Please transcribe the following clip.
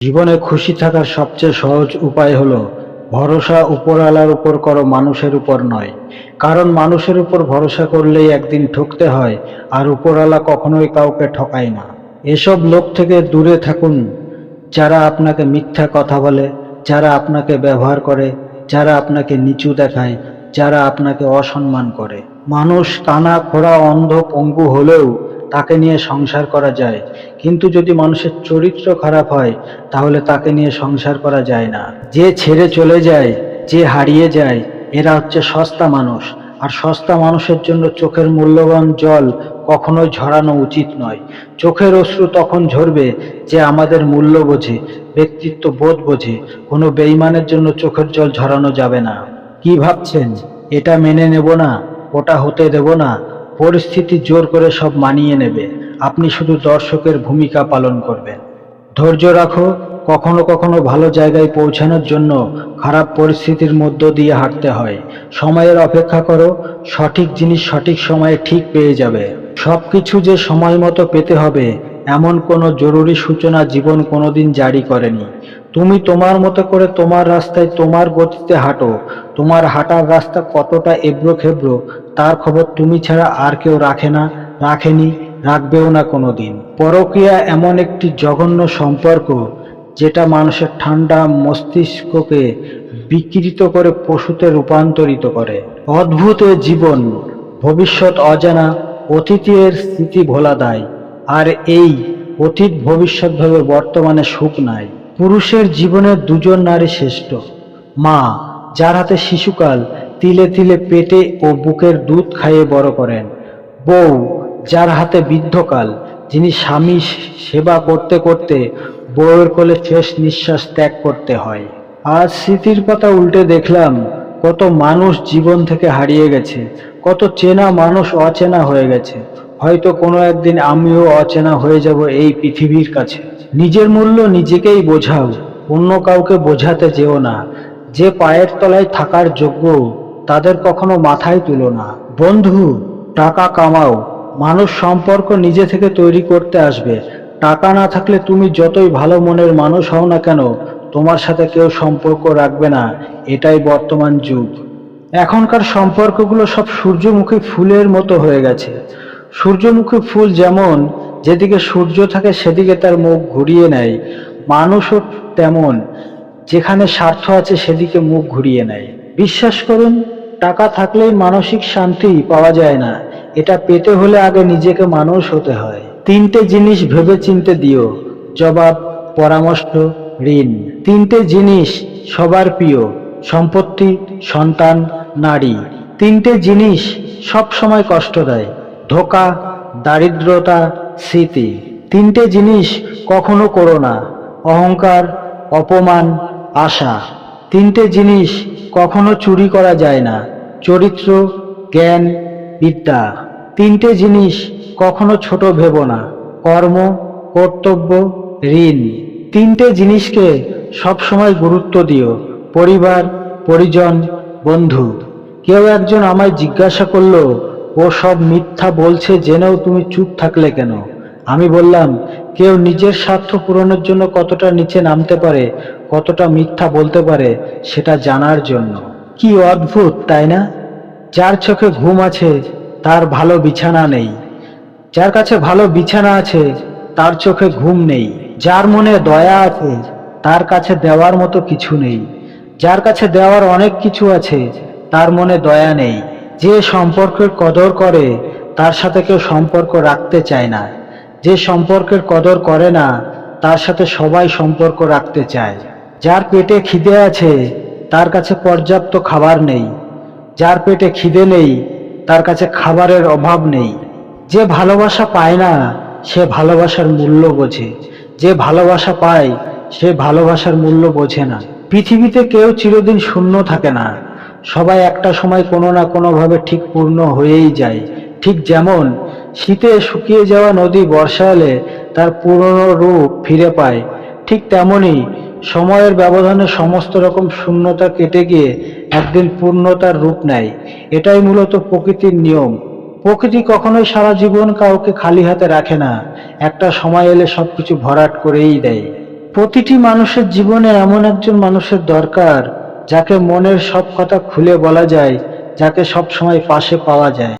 জীবনে খুশি থাকার সবচেয়ে সহজ উপায় হলো, ভরসা উপরওয়ালার উপর করো, মানুষের উপর নয়। কারণ মানুষের উপর ভরসা করলেই একদিন ঠকতে হয়, আর উপরওয়ালা কখনোই কাউকে ঠকায় না। এসব লোক থেকে দূরে থাকুন, যারা আপনাকে মিথ্যা কথা বলে, যারা আপনাকে ব্যবহার করে, যারা আপনাকে নিচু দেখায়, যারা আপনাকে অসম্মান করে। মানুষ কানা খোড়া অন্ধ পঙ্গু হলেও তাকে নিয়ে সংসার করা যায়। কিন্তু যদি মানুষের চরিত্র খারাপ হয়, তাহলে তাকে নিয়ে সংসার করা যায় না। যে ছেড়ে চলে যায়, যে হারিয়ে যায়, এরা হচ্ছে সস্তা মানুষ। আর সস্তা মানুষের জন্য চোখের মূল্যবান জল কখনোই ঝরানো উচিত নয়। চোখের অশ্রু তখন ঝরবে যে আমাদের মূল্য বোঝে, ব্যক্তিত্ব বোধ বোঝে। কোনো বেইমানের জন্য চোখের জল ঝরানো যাবে না। কি ভাবছেন? এটা মেনে নেব না? ওটা হতে দেব না? পরিস্থিতি জোর করে সব মানিয়ে নেবে। আপনি শুধু দর্শকের ভূমিকা পালন করবেন। ধৈর্য রাখো, কখনো কখনো ভালো জায়গায় পৌঁছানোর জন্য খারাপ পরিস্থিতির মধ্য দিয়ে হাঁটতে হয়। সময়ের অপেক্ষা করো, সঠিক জিনিস সঠিক সময়ে ঠিক পেয়ে যাবে। সব কিছু যে সময় মতো পেতে হবে, এমন কোনো জরুরি সূচনা জীবন কোনোদিন জারি করেনি। তুমি তোমার মতো করে তোমার রাস্তায় তোমার গতিতে হাঁটো। তোমার হাঁটার রাস্তা কতটা এবড়ো খেবড়ো, তার খবর তুমি ছাড়া আর কেউ রাখে না, রাখেনি, রাখবেও না কোনোদিন। পরকীয়া এমন একটি জঘন্য সম্পর্ক, যেটা মানুষের ঠান্ডা মস্তিষ্ককে বিকৃত করে পশুতে রূপান্তরিত করে। অদ্ভুত জীবন, ভবিষ্যৎ অজানা, অতীতের স্মৃতি ভোলা দেয়, আর এই অতীত ভবিষ্যৎ ভাবে বর্তমানে সুখ নাই। পুরুষের জীবনে দুজন নারী শ্রেষ্ঠ। মা, যার হাতে শিশুকাল তিলে তিলে পেটে ও বুকের দুধ খাইয়ে বড় করেন। বউ, যার হাতে বৃদ্ধকাল, যিনি স্বামী সেবা করতে করতে বউয়ের কোলে শেষ নিঃশ্বাস ত্যাগ করতে হয়। আজ স্মৃতির পাতা উল্টে দেখলাম কত মানুষ জীবন থেকে হারিয়ে গেছে, কত চেনা মানুষ অচেনা হয়ে গেছে। হয়তো কোনো একদিন আমিও অচেনা হয়ে যাব এই পৃথিবীর কাছে। নিজের মূল্য নিজেকেই বোঝাও, অন্য কাউকে বোঝাতে যেও না। যে পায়ের তলায় থাকার যোগ্য, তাদের কখনো মাথায় তুলো না। বন্ধু, টাকা কামাও। মানুষ সম্পর্ক নিজে থেকে তৈরি করতে আসবে। টাকা না থাকলে তুমি যতই ভালো মনের মানুষ হও না কেন, তোমার সাথে কেউ সম্পর্ক রাখবে না। এটাই বর্তমান যুগ। এখনকার সম্পর্কগুলো সব সূর্যমুখী ফুলের মতো হয়ে গেছে। সূর্যমুখী ফুল যেমন যেদিকে সূর্য থাকে সেদিকে তার মুখ ঘুরিয়ে নেয়, মানুষও তেমন। যেখানে স্বার্থ আছে সেদিকে মুখ ঘুরিয়ে নেয়। বিশ্বাস করুন, টাকা থাকলেই মানসিক শান্তি পাওয়া যায় না। এটা পেতে হলে আগে নিজেকে মানুষ হতে হয়। তিনটে জিনিস ভেবে চিনতে দিও। জবাব, পরামর্শ, ঋণ। তিনটে জিনিস সবার প্রিয়, সম্পত্তি, সন্তান, নারী। তিনটে জিনিস সব সময় কষ্ট দেয়। ধোকা, দারিদ্রতা, স্মৃতি। তিনটে জিনিস কখনো করো না। অহংকার, অপমান, আশা। তিনটে জিনিস কখনো চুরি করা যায় না। চরিত্র, জ্ঞান, বিদ্যা। তিনটে জিনিস কখনো ছোট ভেব না। কর্ম, কর্তব্য, ঋণ। তিনটে জিনিসকে সবসময় গুরুত্ব দিও। পরিবার, পরিজন, বন্ধু। কেউ একজন আমায় জিজ্ঞাসা করল ও সব মিথ্যা বলছে জেনেও তুমি চুপ থাকলে কেন? আমি বললাম, কেউ নিজের স্বার্থ পূরণের জন্য কতটা নিচে নামতে পারে, কতটা মিথ্যা বলতে পারে, সেটা জানার জন্য। কি অদ্ভুত, তাই না? যার চোখে ঘুম আছে, তার ভালো বিছানা নেই। যার কাছে ভালো বিছানা আছে, তার চোখে ঘুম নেই। যার মনে দয়া আছে, তার কাছে দেওয়ার মতো কিছু নেই। যার কাছে দেওয়ার অনেক কিছু আছে, তার মনে দয়া নেই। যে সম্পর্কের কদর করে, তার সাথে কেউ সম্পর্ক রাখতে চায় না। যে সম্পর্কের কদর করে না, তার সাথে সবাই সম্পর্ক রাখতে চায়। যার পেটে খিদে আছে, তার কাছে পর্যাপ্ত খাবার নেই। যার পেটে খিদে নেই, তার কাছে খাবারের অভাব নেই। যে ভালোবাসা পায় না, সে ভালোবাসার মূল্য বোঝে। যে ভালোবাসা পায়, সে ভালোবাসার মূল্য বোঝে না। পৃথিবীতে কেউ চিরদিন শূন্য থাকে না। সবাই একটা সময় কোনো না কোনোভাবে ঠিক পূর্ণ হয়েই যায়। ঠিক যেমন শীতে শুকিয়ে যাওয়া নদী বর্ষা এলে তার পুরনো রূপ ফিরে পায়, ঠিক তেমনি সময়ের ব্যবধানে সমস্ত রকম শূন্যতা কেটে গিয়ে একদিন পূর্ণতার রূপ নেয়। এটাই মূলত প্রকৃতির নিয়ম। প্রকৃতি কখনোই সারা জীবন কাউকে খালি হাতে রাখে না। একটা সময় এলে সবকিছু ভরাট করেই দেয়। প্রতিটি মানুষের জীবনে এমন একজন মানুষের দরকার যাকে মনের সব কথা খুলে বলা যায় যাকে সব সময় পাশে পাওয়া যায়।